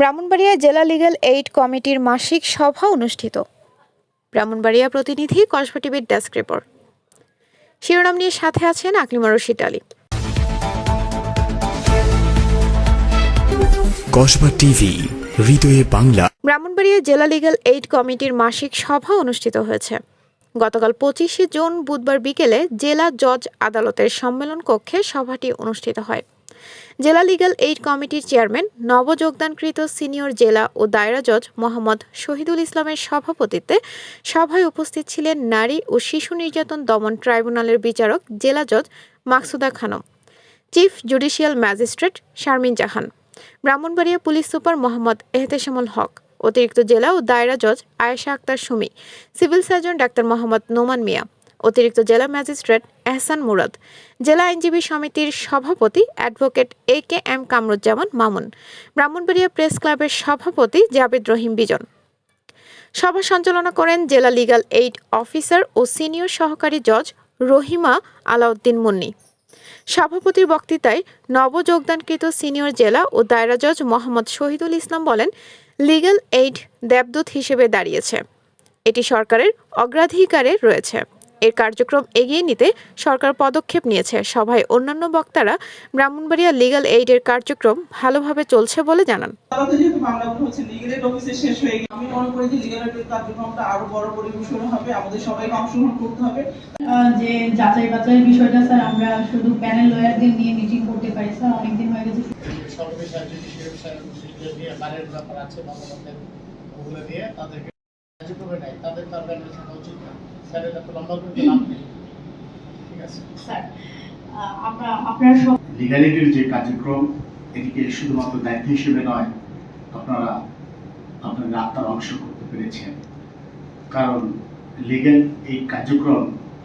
ব্রাহ্মণবাড়িয়া জেলা legal aid কমিটির মাসিক সভা অনুষ্ঠিত। ব্রাহ্মণবাড়িয়া প্রতিনিধি কসবা টিভির ডেস্ক রিপোর্ট শিরোনাম নিয়ে সাথে আছেন আকলিমা রশিদ আলী। কসবা টিভি হৃদয়ে বাংলা। ব্রাহ্মণবাড়িয়া জেলা লিগ্যাল এইড কমিটির মাসিক সভা অনুষ্ঠিত হয়েছে। গতকাল পঁচিশে জুন বুধবার বিকেলে জেলা জজ আদালতের সম্মেলন কক্ষে সভাটি অনুষ্ঠিত হয়। জেলা লিগ্যাল এইড কমিটির চেয়ারম্যান নবযোগদানকৃত সিনিয়র জেলা ও দায়রা জজ মোহাম্মদ শহীদুল ইসলামের সভাপতিত্বে সভায় উপস্থিত ছিলেন নারী ও শিশু নির্যাতন দমন ট্রাইব্যুনালের বিচারক জেলা জজ Maksuda Khanam chief judicial magistrate Sharmin Jahan, Brahmanbaria police super Mohammad Ehteshamul Haque, অতিরিক্ত জেলা ও দায়রা জজ Ayesha Akter Sumi civil surgeon doctor Mohammad Noman Mia অতিরিক্ত জেলা ম্যাজিস্ট্রেট এহসান মুরাদ। জেলা আইনজীবী সমিতির সভাপতি advocate A K M Kamruzzaman Mamun. Brahmanbaria press ক্লাবের সভাপতি জাবেদ রহিম বিজন। সভা সঞ্চালনা করেন জেলা লিগ্যাল এইড অফিসার ও সিনিয়র সহকারী জজ রহিমা আলাউদ্দিন মুন্নি। সভাপতির বক্তৃতায় নবযোগদানকৃত সিনিয়র জেলা ও দায়রা জজ মোহাম্মদ শহীদুল ইসলাম বলেন লিগ্যাল এইড দেবদূত হিসেবে দাঁড়িয়েছে। এটি সরকারের অগ্রাধিকারে রয়েছে। এর কার্যক্রম এগিয়ে নিতে সরকার পদক্ষেপ নিয়েছে। সভায় অন্যান্য বক্তারা ব্রাহ্মণবাড়িয়া লিগ্যাল এইডের কার্যক্রম ভালোভাবে চলছে বলে জানান। আদালতে যেহেতু মামলাগুলো হচ্ছে লিগেল এড অফিসে শেষ হয়ে গেছে। আমি মনে করি যে লিগেল এড কার্যক্রমটা আরও বড় পরিবেশন হবে আমাদের সবাইকে অংশগ্রহণ করতে হবে। যে যাচাই বাছাইয়ের বিষয়টা স্যার আমরা শুধু প্যানেল লয়ারদের নিয়ে মিটিং করতে পারি স্যার অনেকদিন হয়ে গেছে। সর্বদেশ জুডিশিয়াল সার্ভিস নিয়ে আছে ভগবানদের ওগুলো দিয়ে তাদেরকে নেয় তাদের তার ব্যান্ডেল থাকা উচিত না। স্যারের এত লম্বা করে লাভ নেই ঠিক আছে। স্যার আমরা আপনারা সব লিগালিটির যে কার্যক্রম এটিকে শুধুমাত্র দায়িত্ব হিসেবে নয় আপনারা আপনাদের আত্মার অংশ করতে পেরেছেন। কারণ লিগ্যাল এই কার্যক্রম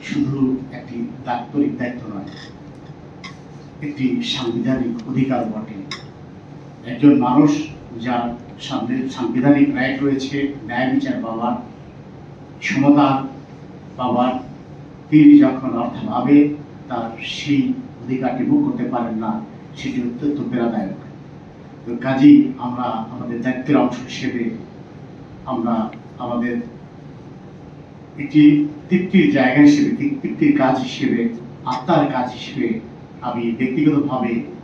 শুধু একটি দাপ্তরিক দায়িত্ব নয় একটি সাংবিধানিক অধিকার বটে। একজন মানুষ যার সাংবিধানিক রাইট রয়েছে, ন্যায় বিচার পাওয়ার সমতা পাওয়ার তিনি যখন অর্থাভাবে তার সেই অধিকারটি ভোগ করতে পারেন না, সেটি অত্যন্ত পীড়াদায়ক। তো কাজেই আমরা আমাদের দায়িত্বের অংশ হিসেবে আমরা আমাদের একটি তৃপ্তির জায়গা হিসেবে তৃপ্তির কাজ হিসেবে, আত্মার কাজ হিসেবে আমি ব্যক্তিগতভাবে